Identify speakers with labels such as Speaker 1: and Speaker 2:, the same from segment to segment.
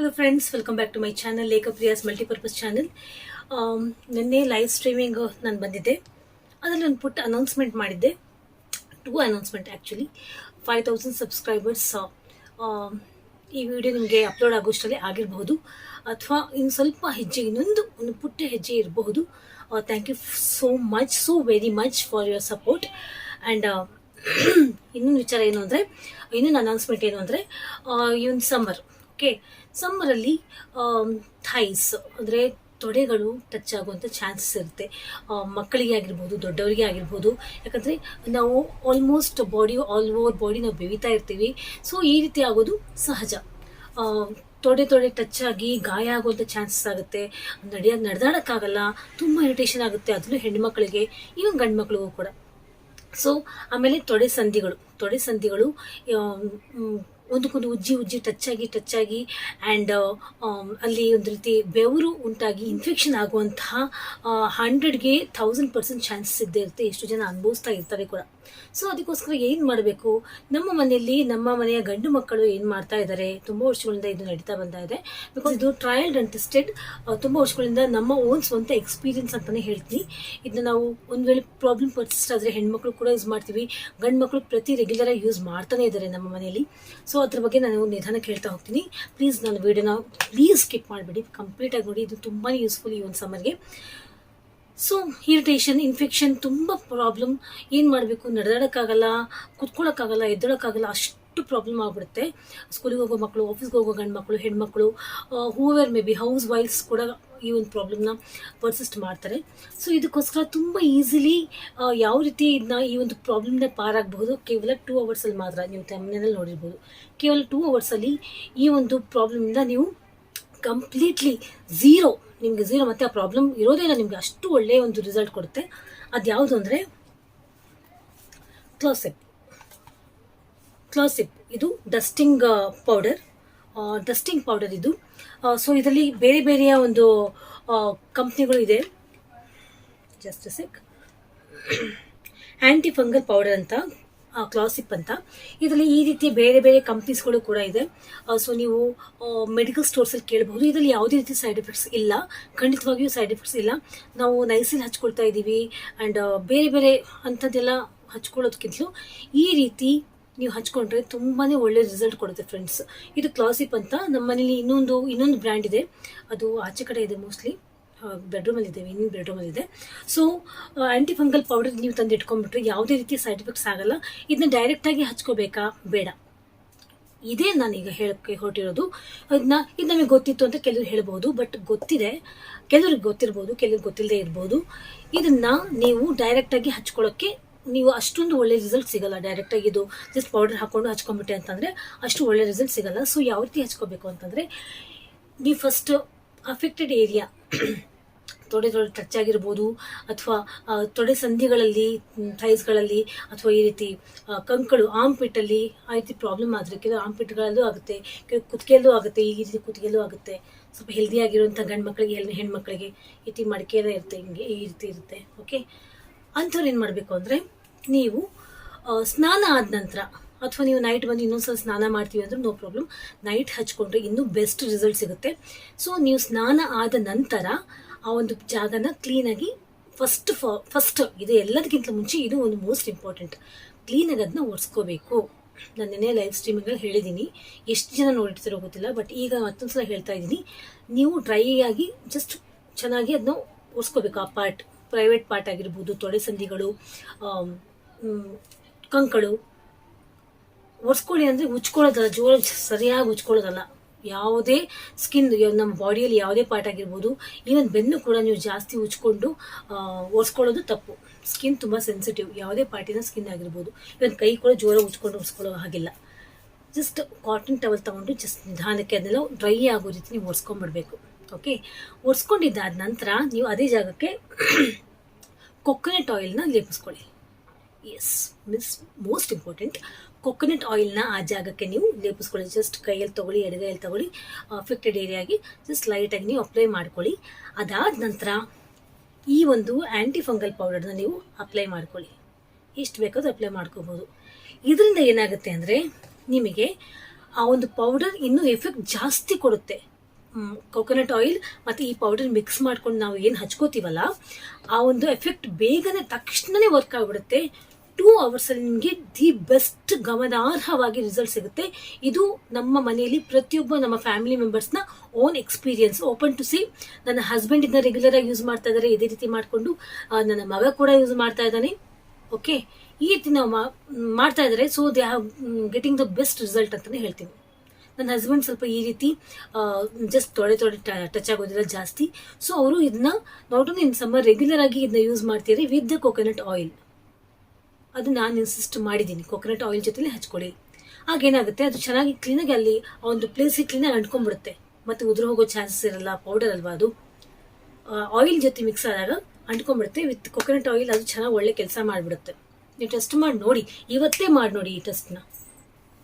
Speaker 1: Hello friends welcome back to my channel Lekhapriyas multipurpose channel ನಿನ್ನೆ live streaming ನಾನು ಬಂದಿದ್ದೆ ಅದರಲ್ಲಿ ಒಂದು ಪುಟ್ಟ ಅನೌನ್ಸ್ಮೆಂಟ್ ಮಾಡಿದ್ದೆ two announcement actually five thousand subscribers ಈ ವಿಡಿಯೋ ನಿಮಗೆ ಅಪ್ಲೋಡ್ ಆಗೋಷ್ಟರಲ್ಲಿ ಆಗಿರಬಹುದು. ಅಥವಾ ಇನ್ನು ಸ್ವಲ್ಪ ಹೆಜ್ಜೆ, ಇನ್ನೊಂದು, ಒಂದು ಪುಟ್ಟ ಹೆಜ್ಜೆ ಇರಬಹುದು. Thank you so much so very much for your support and ಇನ್ನೊಂದು ವಿಚಾರ ಏನು ಅಂದರೆ, ಇನ್ನೊಂದು ಅನೌನ್ಸ್ಮೆಂಟ್ ಏನು ಅಂದರೆ ಈ ಒಂದು ಸಮ್ಮರ್ ಓಕೆ. ಸಮ್ಮರಲ್ಲಿ ಥೈಸ್, ಅಂದರೆ ತೊಡೆಗಳು ಟಚ್ ಆಗುವಂಥ ಚಾನ್ಸಸ್ ಇರುತ್ತೆ. ಮಕ್ಕಳಿಗೆ ಆಗಿರ್ಬೋದು, ದೊಡ್ಡವರಿಗೆ ಆಗಿರ್ಬೋದು. ಯಾಕಂದರೆ ನಾವು almost body all over body ನಾವು ಬೆವಿತಾ ಇರ್ತೀವಿ. ಸೊ ಈ ರೀತಿ ಆಗೋದು ಸಹಜ. ತೊಡೆ ತೊಡೆ ಟಚ್ ಆಗಿ ಗಾಯ ಆಗುವಂಥ ಚಾನ್ಸಸ್ ಆಗುತ್ತೆ. ನಡೆಯೋದು ನಡೆದಾಡೋಕ್ಕಾಗಲ್ಲ, ತುಂಬ ಇರಿಟೇಷನ್ ಆಗುತ್ತೆ. ಅದನ್ನು ಹೆಣ್ಮಕ್ಳಿಗೆ ಈವನ್ ಗಂಡು ಮಕ್ಳಿಗೂ ಕೂಡ. ಸೊ ಆಮೇಲೆ ತೊಡೆ ಸಂಧಿಗಳು. ತೊಡೆ ಸಂಧಿಗಳು ಒಂದಕ್ಕೊಂದು ಉಜ್ಜಿ ಉಜ್ಜಿ ಟಚ್ ಆಗಿ ಟಚ್ ಆಗಿ ಆ್ಯಂಡ್ ಅಲ್ಲಿ ಒಂದು ರೀತಿ ಬೆವರು ಉಂಟಾಗಿ ಇನ್ಫೆಕ್ಷನ್ ಆಗುವಂತಹ ಹಂಡ್ರೆಡ್ಗೆ ಥೌಸಂಡ್ ಪರ್ಸೆಂಟ್ ಚಾನ್ಸಸ್ ಇದ್ದೇ ಇರುತ್ತೆ. ಎಷ್ಟು ಜನ ಅನುಭವಿಸ್ತಾ ಇರ್ತಾರೆ ಕೂಡ. ಸೊ ಅದಕ್ಕೋಸ್ಕರ ಏನು ಮಾಡಬೇಕು? ನಮ್ಮ ಮನೆಯಲ್ಲಿ ನಮ್ಮ ಮನೆಯ ಗಂಡು ಮಕ್ಕಳು ಏನು ಮಾಡ್ತಾ ಇದ್ದಾರೆ ತುಂಬ ವರ್ಷಗಳಿಂದ ಇದು ನಡೀತಾ ಬಂತಾ ಇದೆ. ಬಿಕಾಸ್ ಇದು ಟ್ರಯಲ್ಡ್ ಅಂಡ್ ಟೆಸ್ಟೆಡ್ ತುಂಬ ವರ್ಷಗಳಿಂದ ನಮ್ಮ ಓನ್ ಸ್ವಂತ ಎಕ್ಸ್ಪೀರಿಯನ್ಸ್ ಅಂತಾನೆ ಹೇಳ್ತೀನಿ. ಇದನ್ನ ನಾವು ಒಂದು ವೇಳೆ ಪ್ರಾಬ್ಲಮ್ ಪರ್ಸಿಸ್ಟ್ ಆದರೆ ಹೆಣ್ಮಕ್ಳು ಕೂಡ ಯೂಸ್ ಮಾಡ್ತೀವಿ. ಗಂಡು ಮಕ್ಕಳು ಪ್ರತಿ ರೆಗ್ಯುಲರ್ ಆಗಿ ಯೂಸ್ ಮಾಡ್ತಾನೆ ಇದ್ದಾರೆ ನಮ್ಮ ಮನೆಯಲ್ಲಿ. ಸೊ ಅದ್ರ ಬಗ್ಗೆ ನಾನು ನಿಧಾನಕ್ಕೆ ಹೇಳ್ತಾ ಹೋಗ್ತೀನಿ. ಪ್ಲೀಸ್ ನಾನು ವಿಡಿಯೋನ ಪ್ಲೀಸ್ ಸ್ಕಿಪ್ ಮಾಡಬೇಡಿ. ಕಂಪ್ಲೀಟಾಗಿ ನೋಡಿ. ಇದು ತುಂಬಾ ಯೂಸ್ಫುಲ್ ಈ ಒಂದು ಸಮ್ಮರ್ಗೆ ಸೊ ಇರಿಟೇಷನ್ ಇನ್ಫೆಕ್ಷನ್ ತುಂಬ ಪ್ರಾಬ್ಲಮ್ ಏನು ಮಾಡಬೇಕು? ನಡೆದಾಡೋಕ್ಕಾಗಲ್ಲ, ಕುತ್ಕೊಳ್ಳೋಕ್ಕಾಗಲ್ಲ, ಎದ್ದೋಳೋಕ್ಕಾಗಲ್ಲ, ಅಷ್ಟು ಪ್ರಾಬ್ಲಮ್ ಆಗಿಬಿಡುತ್ತೆ. ಸ್ಕೂಲಿಗೆ ಹೋಗೋ ಮಕ್ಕಳು ಆಫೀಸ್ಗೆ ಹೋಗೋ ಗಂಡು ಮಕ್ಕಳು ಹೆಣ್ಮಕ್ಳು ಹೂವರ್ ಮೇ ಬಿ ಹೌಸ್ ವೈಫ್ಸ್ ಕೂಡ ಈ ಒಂದು ಪ್ರಾಬ್ಲಮ್ನ ಪರ್ಸಿಸ್ಟ್ ಮಾಡ್ತಾರೆ. ಸೊ ಇದಕ್ಕೋಸ್ಕರ ತುಂಬ ಈಸಿಲಿ ಯಾವ ರೀತಿ ಇದನ್ನ ಈ ಒಂದು ಪ್ರಾಬ್ಲಮ್ನ ಪಾರಾಗಬಹುದು? ಕೇವಲ ಟೂ ಅವರ್ಸಲ್ಲಿ ಮಾತ್ರ ನೀವು ತಮ್ಮನೇಲಿ ನೋಡಿರ್ಬೋದು. ಕೇವಲ ಟೂ ಅವರ್ಸಲ್ಲಿ ಈ ಒಂದು ಪ್ರಾಬ್ಲಮಿಂದ ನೀವು ಕಂಪ್ಲೀಟ್ಲಿ ಝೀರೋ ನಿಮಗೆ ಝೀರೋ ಮತ್ತೆ ಆ ಪ್ರಾಬ್ಲಮ್ ಇರೋದೇ ಇಲ್ಲ, ನಿಮಗೆ ಅಷ್ಟು ಒಳ್ಳೆಯ ಒಂದು ರಿಸಲ್ಟ್ ಕೊಡುತ್ತೆ. ಅದು ಯಾವುದು ಅಂದರೆ ಕ್ಲಾಸಿಪ್ ಕ್ಲಾಸಿಪ್ ಇದು ಡಸ್ಟಿಂಗ್ ಪೌಡರ್ ಡಸ್ಟಿಂಗ್ ಪೌಡರ್ ಇದು. ಸೊ ಇದರಲ್ಲಿ ಬೇರೆ ಬೇರೆಯ ಒಂದು ಕಂಪ್ನಿಗಳು ಇದೆ. ಜಸ್ಟ್ ಸಿಕ್ ಆ್ಯಂಟಿ ಫಂಗಲ್ ಪೌಡರ್ ಅಂತ ಕ್ಲಾಸಿಪ್ ಅಂತ. ಇದರಲ್ಲಿ ಈ ರೀತಿ ಬೇರೆ ಬೇರೆ ಕಂಪ್ನೀಸ್ಗಳು ಕೂಡ ಇದೆ. ಸೊ ನೀವು ಮೆಡಿಕಲ್ ಸ್ಟೋರ್ಸಲ್ಲಿ ಕೇಳಬಹುದು. ಇದರಲ್ಲಿ ಯಾವುದೇ ರೀತಿ ಸೈಡ್ ಎಫೆಕ್ಟ್ಸ್ ಇಲ್ಲ. ಖಂಡಿತವಾಗಿಯೂ ಸೈಡ್ ಎಫೆಕ್ಟ್ಸ್ ಇಲ್ಲ. ನಾವು ನೈಸಿಲ್ ಹಚ್ಕೊಳ್ತಾ ಇದ್ದೀವಿ ಆ್ಯಂಡ್ ಬೇರೆ ಬೇರೆ ಅಂಥದ್ದೆಲ್ಲ ಹಚ್ಕೊಳ್ಳೋದಕ್ಕಿಂತಲೂ ಈ ರೀತಿ ನೀವು ಹಚ್ಕೊಂಡ್ರೆ ತುಂಬಾ ಒಳ್ಳೆ ರಿಸಲ್ಟ್ ಕೊಡುತ್ತೆ ಫ್ರೆಂಡ್ಸ್ ಇದು ಕ್ಲಾಸಿಪ್ ಅಂತ. ನಮ್ಮ ಮನೇಲಿ ಇನ್ನೊಂದು ಇನ್ನೊಂದು ಬ್ರ್ಯಾಂಡ್ ಇದೆ. ಅದು ಆಚೆ ಕಡೆ ಇದೆ ಮೋಸ್ಟ್ಲಿ ಬೆಡ್ರೂಮಲ್ಲಿ ಇದ್ದೇವೆ ಬೆಡ್ರೂಮಲ್ಲಿದೆ ಸೊ ಆ್ಯಂಟಿ ಫಂಗಲ್ ಪೌಡರ್ ನೀವು ತಂದು ಇಟ್ಕೊಂಡ್ಬಿಟ್ರೆ ಯಾವುದೇ ರೀತಿಯ ಸೈಡ್ ಎಫೆಕ್ಟ್ಸ್ ಆಗಲ್ಲ. ಇದನ್ನ ಡೈರೆಕ್ಟಾಗಿ ಹಚ್ಕೋಬೇಕಾ? ಬೇಡ. ಇದೇ ನಾನೀಗ ಹೇಳಕ್ಕೆ ಹೊರಟಿರೋದು. ಅದನ್ನ ಇದು ನಮಗೆ ಗೊತ್ತಿತ್ತು ಅಂತ ಕೆಲವರು ಹೇಳ್ಬೋದು ಬಟ್ ಗೊತ್ತಿದೆ. ಕೆಲವ್ರಿಗೆ ಗೊತ್ತಿರ್ಬೋದು, ಕೆಲವ್ರಿಗೆ ಗೊತ್ತಿಲ್ಲದೆ ಇರ್ಬೋದು. ಇದನ್ನ ನೀವು ಡೈರೆಕ್ಟಾಗಿ ಹಚ್ಕೊಳ್ಳೋಕ್ಕೆ ನೀವು ಅಷ್ಟೊಂದು ಒಳ್ಳೆ ರಿಸಲ್ಟ್ ಸಿಗಲ್ಲ. ಡೈರೆಕ್ಟಾಗಿ ಇದು ಜಸ್ಟ್ ಪೌಡರ್ ಹಾಕೊಂಡು ಹಚ್ಕೊಂಬಿಟ್ಟೆ ಅಂತಂದರೆ ಅಷ್ಟು ಒಳ್ಳೆ ರಿಸಲ್ಟ್ ಸಿಗಲ್ಲ. ಸೊ ಯಾವ ರೀತಿ ಹಚ್ಕೋಬೇಕು ಅಂತಂದರೆ, ನೀವು ಫಸ್ಟ್ ಅಫೆಕ್ಟೆಡ್ ಏರಿಯಾ ತೊಡೆ ತೊಡೆ ಟಚ್ ಆಗಿರ್ಬೋದು ಅಥವಾ ತೊಡೆ ಸಂಧಿಗಳಲ್ಲಿ ಥೈಸ್ಗಳಲ್ಲಿ ಅಥವಾ ಈ ರೀತಿ ಕಂಕಳು ಕಂಕಳು ಆಂಪಿಟ್ಟಲ್ಲಿ ಆ ರೀತಿ ಪ್ರಾಬ್ಲಮ್ ಆದರೆ ಕೆಲವು ಆಂಪಿಟ್ಗಳಲ್ಲೂ ಆಗುತ್ತೆ, ಕೆಲವು ಕುತ್ತಿಗೆಯಲ್ಲೂ ಆಗುತ್ತೆ, ಈ ರೀತಿ ಕುತ್ತಿಗೆಯಲ್ಲೂ ಆಗುತ್ತೆ. ಸ್ವಲ್ಪ ಹೆಲ್ದಿ ಆಗಿರುವಂಥ ಗಂಡು ಮಕ್ಕಳಿಗೆ ಎಲ್ಲ ಹೆಣ್ಮಕ್ಳಿಗೆ ಈ ರೀತಿ ಮಡಿಕೆಲ್ಲ ಇರುತ್ತೆ, ಹಿಂಗೆ ಈ ರೀತಿ ಇರುತ್ತೆ ಓಕೆ ಅಂಥವ್ರು ಏನು ಮಾಡಬೇಕು ಅಂದರೆ ನೀವು ಸ್ನಾನ ಆದ ನಂತರ ಅಥವಾ ನೀವು ನೈಟ್ ಬಂದು ಇನ್ನೊಂದ್ಸಲ ಸ್ನಾನ ಮಾಡ್ತೀವಿ ಅಂದ್ರೆ ನೋ ಪ್ರಾಬ್ಲಮ್ ನೈಟ್ ಹಚ್ಕೊಂಡ್ರೆ ಇನ್ನೂ ಬೆಸ್ಟ್ ರಿಸಲ್ಟ್ ಸಿಗುತ್ತೆ. ಸೊ ನೀವು ಸ್ನಾನ ಆದ ನಂತರ ಆ ಒಂದು ಜಾಗನ ಕ್ಲೀನಾಗಿ ಫಸ್ಟ್ ಫಸ್ಟ್ ಇದು ಎಲ್ಲದಕ್ಕಿಂತ ಮುಂಚೆ ಇದು ಒಂದು ಮೋಸ್ಟ್ ಇಂಪಾರ್ಟೆಂಟ್ ಕ್ಲೀನಾಗಿ ಅದನ್ನ ಒರೆಸ್ಕೋಬೇಕು. ನಾನು ನೆನ್ನೆ ಲೈವ್ ಸ್ಟ್ರೀಮಿಂಗಲ್ಲಿ ಹೇಳಿದ್ದೀನಿ ಎಷ್ಟು ಜನ ನೋಡಿರ್ತಿರೋ ಗೊತ್ತಿಲ್ಲ ಬಟ್ ಈಗ ಮತ್ತೊಂದು ಸಲ ಹೇಳ್ತಾ ಇದ್ದೀನಿ ನೀವು ಡ್ರೈ ಆಗಿ ಜಸ್ಟ್ ಚೆನ್ನಾಗಿ ಅದನ್ನ ಒರೆಸ್ಕೋಬೇಕು. ಆ ಪಾರ್ಟ್ ಪ್ರೈವೇಟ್ ಪಾರ್ಟ್ ಆಗಿರ್ಬೋದು ತೊಡೆ ಸಂಧಿಗಳು ಆಮ್, ಕಂಕಳು. ಒರೆಸ್ಕೊಳ್ಳಿ ಅಂದರೆ ಉಚ್ಕೊಳ್ಳೋದಲ್ಲ ಜೋರ ಸರಿಯಾಗಿ ಉಚ್ಕೊಳ್ಳೋದಲ್ಲ ಯಾವುದೇ ಸ್ಕಿನ್ ನಮ್ಮ ಬಾಡಿಯಲ್ಲಿ ಯಾವುದೇ ಪಾರ್ಟ್ ಆಗಿರ್ಬೋದು ಈವನ್ ಬೆನ್ನು ಕೂಡ ನೀವು ಜಾಸ್ತಿ ಉಚ್ಕೊಂಡು ಓಡಿಸ್ಕೊಳ್ಳೋದು ತಪ್ಪು. ಸ್ಕಿನ್ ತುಂಬ ಸೆನ್ಸಿಟಿವ್ ಯಾವುದೇ ಪಾರ್ಟಿನ ಸ್ಕಿನ್ ಆಗಿರ್ಬೋದು. ಇವನ್ ಕೈ ಕೂಡ ಜೋರ ಉಚ್ಕೊಂಡು ಒರೆಸ್ಕೊಳ್ಳೋ ಹಾಗಿಲ್ಲ. ಜಸ್ಟ್ ಕಾಟನ್ ಟವಲ್ ತಗೊಂಡು ಜಸ್ಟ್ ನಿಧಾನಕ್ಕೆ ಅದನ್ನೆಲ್ಲ ಡ್ರೈ ಆಗೋ ರೀತಿ ನೀವು ಒರೆಸ್ಕೊಂಡ್ಬಿಡ್ಬೇಕು. ಓಕೆ ಒರೆಸ್ಕೊಂಡಿದ್ದಾದ ನಂತರ ನೀವು ಅದೇ ಜಾಗಕ್ಕೆ ಕೊಕೊನೆಟ್ ಆಯಿಲ್ನ ಲೇಪಿಸ್ಕೊಳ್ಳಿ. Yes miss most important coconut ಆಯಿಲ್ನ ಆ ಜಾಗಕ್ಕೆ ನೀವು ಲೇಪಿಸ್ಕೊಳ್ಳಿ. ಜಸ್ಟ್ ಕೈಯಲ್ಲಿ ತೊಗೊಳ್ಳಿ, ಎಡಗೈಯಲ್ಲಿ ತೊಗೊಳ್ಳಿ ಅಫೆಕ್ಟೆಡ್ ಏರಿಯಾಗಿ ಜಸ್ಟ್ ಲೈಟಾಗಿ ನೀವು ಅಪ್ಲೈ ಮಾಡ್ಕೊಳ್ಳಿ. ಅದಾದ ನಂತರ ಈ ಒಂದು ಆ್ಯಂಟಿ ಫಂಗಲ್ ಪೌಡರ್ನ ನೀವು ಅಪ್ಲೈ ಮಾಡ್ಕೊಳ್ಳಿ. ಎಷ್ಟು ಬೇಕಾದ್ರೂ ಅಪ್ಲೈ ಮಾಡ್ಕೋಬೋದು. ಇದರಿಂದ ಏನಾಗುತ್ತೆ ಅಂದರೆ, ನಿಮಗೆ ಆ ಒಂದು ಪೌಡರ್ ಇನ್ನೂ ಎಫೆಕ್ಟ್ ಜಾಸ್ತಿ ಕೊಡುತ್ತೆ. ಕೊಕೊನಟ್ ಆಯಿಲ್ ಮತ್ತು ಈ ಪೌಡರ್ ಮಿಕ್ಸ್ ಮಾಡ್ಕೊಂಡು ನಾವು ಏನು ಹಚ್ಕೋತೀವಲ್ಲ, ಆ ಒಂದು ಎಫೆಕ್ಟ್ ಬೇಗನೆ ತಕ್ಷಣನೇ ವರ್ಕ್ ಆಗಿಬಿಡುತ್ತೆ. ಟೂ ಅವರ್ಸಲ್ಲಿ ನಿಮಗೆ ದಿ ಬೆಸ್ಟ್ ಗಮನಾರ್ಹವಾಗಿ ರಿಸಲ್ಟ್ ಸಿಗುತ್ತೆ. ಇದು ನಮ್ಮ ಮನೆಯಲ್ಲಿ ಪ್ರತಿಯೊಬ್ಬ ನಮ್ಮ family ಮೆಂಬರ್ಸ್ನ own experience open to see ನನ್ನ ಹಸ್ಬೆಂಡ್ ಇದನ್ನ ರೆಗ್ಯುಲರ್ ಆಗಿ ಯೂಸ್ ಮಾಡ್ತಾ ಇದ್ದಾರೆ ಇದೇ ರೀತಿ ಮಾಡಿಕೊಂಡು ನನ್ನ ಮಗ ಕೂಡ ಯೂಸ್ ಮಾಡ್ತಾ ಇದ್ದಾನೆ. ಓಕೆ ಈ ರೀತಿ ನಾವು ಮಾಡ್ತಾ ಇದ್ದಾರೆ so they have getting the best result ಅಂತಲೇ ಹೇಳ್ತೀನಿ. ನನ್ನ ಹಸ್ಬೆಂಡ್ ಸ್ವಲ್ಪ ಈ ರೀತಿ ಜಸ್ಟ್ ತೊಡೆ ತೊಡೆ ಟಚ್ ಆಗೋದಿಲ್ಲ ಜಾಸ್ತಿ. ಸೊ ಅವರು ಇದನ್ನ not only in summer regular ಆಗಿ ಇದನ್ನ ಯೂಸ್ ಮಾಡ್ತೀರಿ ವಿತ್ ದ ಕೊಕೊನಟ್ ಆಯಿಲ್ ಅದು ನಾನು ಇನ್ಸಿಸ್ಟ್ ಮಾಡಿದ್ದೀನಿ ಕೊಕೊನಟ್ ಆಯಿಲ್ ಜೊತೆಲಿ ಹಚ್ಕೊಳ್ಳಿ. ಆಗೇನಾಗುತ್ತೆ ಅದು ಚೆನ್ನಾಗಿ ಕ್ಲೀನಾಗಿ ಅಲ್ಲಿ, ಆ ಒಂದು ಪ್ಲೇಸಿಗೆ ಕ್ಲೀನಾಗಿ ಅಂಟ್ಕೊಂಡ್ಬಿಡುತ್ತೆ. ಮತ್ತೆ ಉದುರು ಹೋಗೋ ಚಾನ್ಸಸ್ ಇರಲ್ಲ ಪೌಡರ್ ಅಲ್ವಾ ಅದು. ಆಯಿಲ್ ಜೊತೆ ಮಿಕ್ಸ್ ಆದಾಗ ಅಂಟ್ಕೊಂಡ್ಬಿಡುತ್ತೆ ವಿತ್ ಕೊಕೊನಟ್ ಆಯಿಲ್ ಅದು ಚೆನ್ನಾಗಿ ಒಳ್ಳೆ ಕೆಲಸ ಮಾಡಿಬಿಡುತ್ತೆ. ನೀವು ಟೆಸ್ಟ್ ಮಾಡಿ ನೋಡಿ, ಇವತ್ತೇ ಮಾಡಿ ನೋಡಿ ಈ ಟೆಸ್ಟ್ನ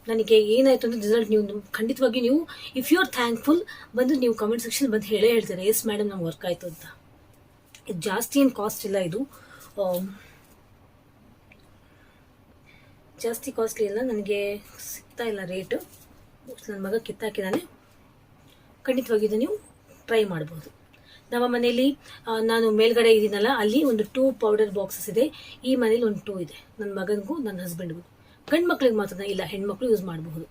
Speaker 1: ನನಗೆ ಏನಾಯ್ತು ಅಂದ್ರೆ ರಿಸಲ್ಟ್ ನೀವು ಖಂಡಿತವಾಗಿ ನೀವು ಇಫ್ ಯು ಆರ್ ಥ್ಯಾಂಕ್ಫುಲ್ ಬಂದು ನೀವು ಕಮೆಂಟ್ ಸೆಕ್ಷನ್ ಬಂದು ಹೇಳೇ ಹೇಳ್ತಾರೆ ಎಸ್ ಮೇಡಮ್ ನಮ್ಗೆ ವರ್ಕ್ ಆಯಿತು ಅಂತ. ಇದು ಜಾಸ್ತಿ ಏನು ಕಾಸ್ಟ್ ಇಲ್ಲ ಇದು. ಜಾಸ್ತಿ ಕಾಸ್ಟ್ಲಿ ಇಲ್ಲ, ನನಗೆ ಸಿಗ್ತಾ ಇಲ್ಲ ರೇಟು ನನ್ನ ಮಗ ಕಿತ್ತಾಕಿದ್ದಾನೆ ಖಂಡಿತವಾಗಿ ಇದು ನೀವು ಟ್ರೈ ಮಾಡ್ಬೋದು. ನಮ್ಮ ಮನೆಯಲ್ಲಿ ನಾನು ಮೇಲ್ಗಡೆ ಇದ್ದೀನಲ್ಲ ಅಲ್ಲಿ ಒಂದು ಟೂ ಪೌಡರ್ ಬಾಕ್ಸಸ್ ಇದೆ. ಈ ಮನೇಲಿ ಒಂದು ಟೂ ಇದೆ. ನನ್ನ ಮಗನಿಗೂ ನನ್ನ ಹಸ್ಬೆಂಡ್ಗೂ ಗಂಡು ಮಕ್ಳಿಗೆ ಮಾತ್ರ ಇಲ್ಲ, ಹೆಣ್ಮಕ್ಳು ಯೂಸ್ ಮಾಡಬಹುದು.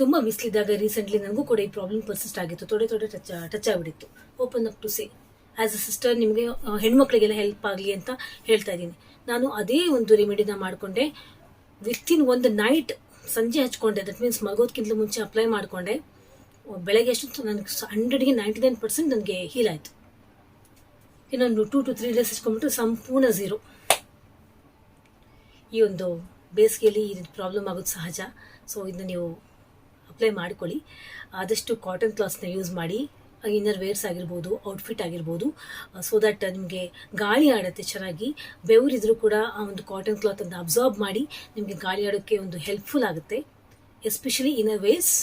Speaker 1: ತುಂಬ ಬಿಸಿಲಿದ್ದಾಗ ರೀಸೆಂಟ್ಲಿ ನನಗೂ ಕೂಡ ಈ ಪ್ರಾಬ್ಲಮ್ ಪರ್ಸಿಸ್ಟ್ ಆಗಿತ್ತು. ತೊಡೆ ತೊಡೆ ಟಚ್ ಟಚ್ ಆಗಿಬಿಟ್ಟಿತ್ತು. Open up to say as a sister ನಿಮಗೆ ಹೆಣ್ಮಕ್ಳಿಗೆಲ್ಲ ಹೆಲ್ಪ್ ಆಗಲಿ ಅಂತ ಹೇಳ್ತಾ ಇದ್ದೀನಿ. ನಾನು ಅದೇ ಒಂದು ರೆಮಿಡಿನ ಮಾಡಿಕೊಂಡೆ. ವಿತಿನ್ ಒಂದು ನೈಟ್ ಸಂಜೆ ಹಚ್ಕೊಂಡೆ. ದಟ್ ಮೀನ್ಸ್ ಮಗೋದಕ್ಕಿಂತ ಮುಂಚೆ ಅಪ್ಲೈ ಮಾಡಿಕೊಂಡೆ. ಬೆಳಗ್ಗೆ ಎಷ್ಟು ನನಗೆ ಹಂಡ್ರೆಡ್ಗೆ ನೈಂಟಿ ನೈನ್ ಪರ್ಸೆಂಟ್ ನನಗೆ ಹೀಲ್ ಆಯಿತು. ಇನ್ನೊಂದು ಟೂ ಟು ತ್ರೀ ಡೇಸ್ ಹಚ್ಕೊಂಬಿಟ್ಟು ಸಂಪೂರ್ಣ ಝೀರೋ ಈ ಒಂದು ಬೇಸಿಗೆಯಲ್ಲಿ ಈ ಪ್ರಾಬ್ಲಮ್ ಆಗೋದು ಸಹಜ. ಸೊ ಇದನ್ನ ನೀವು ಅಪ್ಲೈ ಮಾಡ್ಕೊಳ್ಳಿ. ಆದಷ್ಟು ಕಾಟನ್ ಕ್ಲಾತ್ನ ಯೂಸ್ ಮಾಡಿ. ಇನ್ನರ್ ವೇರ್ಸ್ ಆಗಿರ್ಬೋದು ಔಟ್ಫಿಟ್ ಆಗಿರ್ಬೋದು ಸೊ ದಟ್ ನಿಮಗೆ ಗಾಳಿ ಆಡುತ್ತೆ ಚೆನ್ನಾಗಿ. ಬೆವರಿದ್ರೂ ಕೂಡ ಆ ಒಂದು ಕಾಟನ್ ಕ್ಲಾತ್ ಅನ್ನು ಅಬ್ಸಾರ್ಬ್ ಮಾಡಿ ನಿಮಗೆ ಗಾಳಿ ಆಡೋಕ್ಕೆ ಒಂದು ಹೆಲ್ಪ್ಫುಲ್ ಆಗುತ್ತೆ. Especially inner wears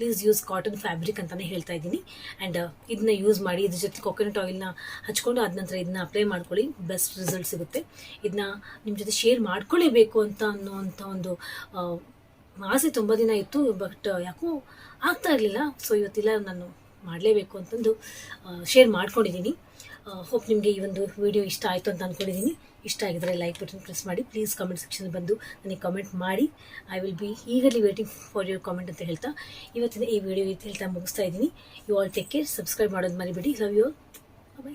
Speaker 1: please use cotton fabric ಅಂತಲೇ ಹೇಳ್ತಾ ಇದ್ದೀನಿ. ಆ್ಯಂಡ್ ಇದನ್ನ ಯೂಸ್ ಮಾಡಿ, ಇದ್ರ ಜೊತೆ ಕೊಕೊನಟ್ ಆಯಿಲ್ನ ಹಚ್ಕೊಂಡು ಆದ ನಂತರ ಇದನ್ನ ಅಪ್ಲೈ ಮಾಡ್ಕೊಳ್ಳಿ ಬೆಸ್ಟ್ ರಿಸಲ್ಟ್ ಸಿಗುತ್ತೆ. ಇದನ್ನ ನಿಮ್ಮ ಜೊತೆ ಶೇರ್ ಮಾಡ್ಕೊಳ್ಳೇಬೇಕು ಅಂತ ಅನ್ನೋವಂಥ ಒಂದು ಆಸೆ ತುಂಬ ದಿನ ಇತ್ತು ಬಟ್ ಯಾಕೋ ಆಗ್ತಾ ಇರಲಿಲ್ಲ. ಸೊ ಇವತ್ತಿಲ್ಲ ನಾನು ಮಾಡಲೇಬೇಕು ಅಂತಂದು ಶೇರ್ ಮಾಡ್ಕೊಂಡಿದ್ದೀನಿ. ಹೋಪ್ ನಿಮಗೆ ಈ ಒಂದು ವಿಡಿಯೋ ಇಷ್ಟ ಆಯಿತು ಅಂತ ಅಂದ್ಕೊಂಡಿದ್ದೀನಿ ಇಷ್ಟ ಆಗಿದ್ರೆ ಲೈಕ್ ಬಟನ್ ಪ್ರೆಸ್ ಮಾಡಿ. ಪ್ಲೀಸ್ ಕಮೆಂಟ್ ಸೆಕ್ಷನ್ ಬಂದು ನನಗೆ ಕಮೆಂಟ್ ಮಾಡಿ. I will be eagerly waiting for your comment ಅಂತ ಹೇಳ್ತಾ ಇವತ್ತಿನ ಈ ವಿಡಿಯೋ ಹೇಳ್ತಾ ಮುಗಿಸ್ತಾ ಇದ್ದೀನಿ. You all take care subscribe ಮಾಡೋದು ಮರಿಬೇಡಿ. Love you by